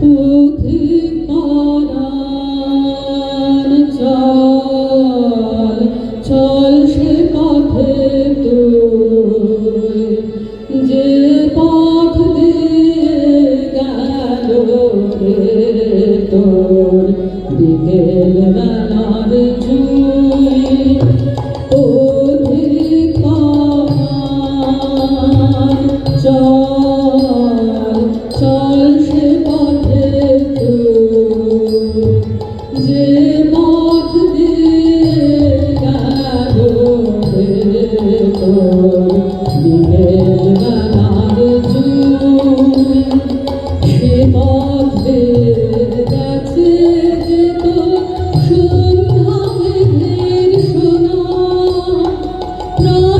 그 고픈 바람 Lord.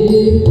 Dieu